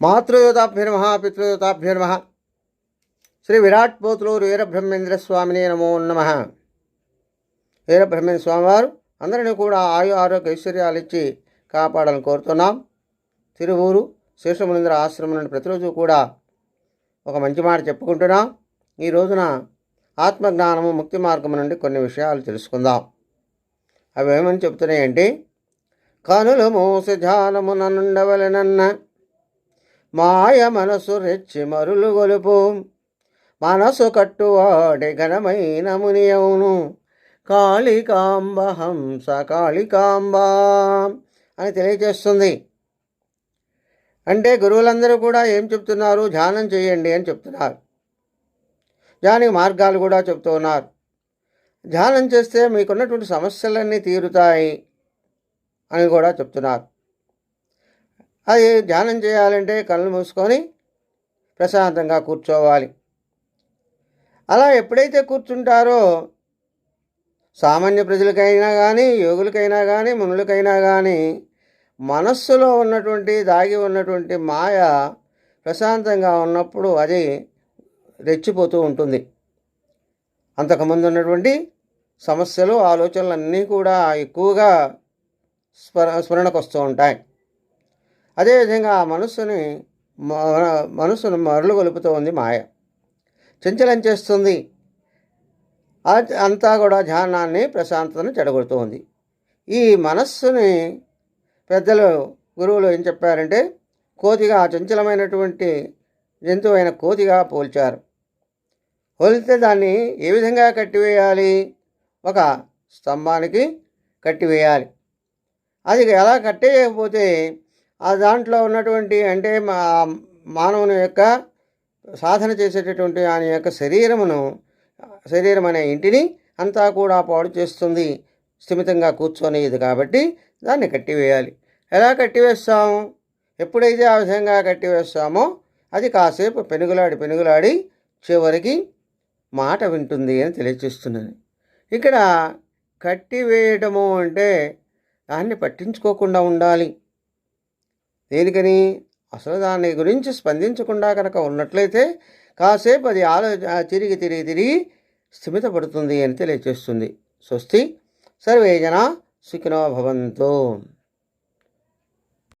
మాతృయోతాభ్యర్మ పితృయోతాభ్యర్మ శ్రీ విరాట్ పోతులూరు వీరబ్రహ్మేంద్ర స్వామిని నమో నమ. వీరబ్రహ్మేంద్ర స్వామివారు అందరినీ కూడా ఆయు ఆరోగ్య ఐశ్వర్యాలు ఇచ్చి కాపాడాలని కోరుతున్నాం. తిరువూరు శేషమునింద్ర ఆశ్రమం నుండి ప్రతిరోజు కూడా ఒక మంచి మాట చెప్పుకుంటున్నాం. ఈ రోజున ఆత్మజ్ఞానము ముక్తి మార్గం నుండి కొన్ని విషయాలు తెలుసుకుందాం. అవి ఏమని చెప్తున్నాయంటే కనులు మూసి ధ్యానము నుండవలెనన్న మాయ మనసు రెచ్చి మరులు గొలుపు. మనసు కట్టువాడి ఘనమైన మునియవును కాళికాంబ హంస కాళికాంబ అని తెలియజేస్తుంది. అంటే గురువులందరూ కూడా ఏం చెప్తున్నారు? ధ్యానం చేయండి అని చెప్తున్నారు. ధ్యానికి మార్గాలు కూడా చెప్తూ ఉన్నారు. ధ్యానం చేస్తే మీకున్నటువంటి సమస్యలన్నీ తీరుతాయి అని కూడా చెప్తున్నారు. అది ధ్యానం చేయాలంటే కళ్ళు మూసుకొని ప్రశాంతంగా కూర్చోవాలి. అలా ఎప్పుడైతే కూర్చుంటారో సామాన్య ప్రజలకైనా కానీ యోగులకైనా కానీ మునులకైనా కానీ మనస్సులో ఉన్నటువంటి దాగి ఉన్నటువంటి మాయ ప్రశాంతంగా ఉన్నప్పుడు అది రెచ్చిపోతూ ఉంటుంది. అంతకుముందు ఉన్నటువంటి సమస్యలు ఆలోచనలు అన్నీ కూడా ఎక్కువగా స్మర స్మరణకు వస్తూ ఉంటాయి. అదేవిధంగా ఆ మనస్సుని మ- మనస్సును మరలు ఉంది మాయ. చంచలం చేస్తుంది అంతా కూడా ధ్యానాన్ని ప్రశాంతతను చెడగొడుతూ ఉంది. ఈ మనస్సుని పెద్దలు గురువులు ఏం చెప్పారంటే కోతిగా చంచలమైనటువంటి జంతువు అయిన కోతిగా పోల్చారు. పోలితే దాన్ని ఏ విధంగా కట్టివేయాలి? ఒక స్తంభానికి కట్టివేయాలి. అది ఎలా కట్టేయకపోతే ఆ దాంట్లో ఉన్నటువంటి అంటే మా మానవుని యొక్క సాధన చేసేటటువంటి ఆయన యొక్క శరీరమును శరీరం అనే ఇంటిని అంతా కూడా పాడు చేస్తుంది. స్థిమితంగా కూర్చొనేది కాబట్టి దాన్ని కట్టివేయాలి. ఎలా కట్టివేస్తాము? ఎప్పుడైతే ఆ విధంగా కట్టివేస్తామో అది కాసేపు పెనుగులాడి పెనుగులాడి చివరికి మాట వింటుంది అని తెలియచేస్తున్నది. ఇక్కడ కట్టివేయటము అంటే దాన్ని పట్టించుకోకుండా ఉండాలి. దేనికని? అసలు దాని గురించి స్పందించకుండా కనుక ఉన్నట్లయితే కాసేపు అది ఆలో తిరిగి తిరిగి తిరిగి స్థిమితపడుతుంది అని తెలియచేస్తుంది. స్వస్తి. సర్వేజన సుఖినో భవంతు.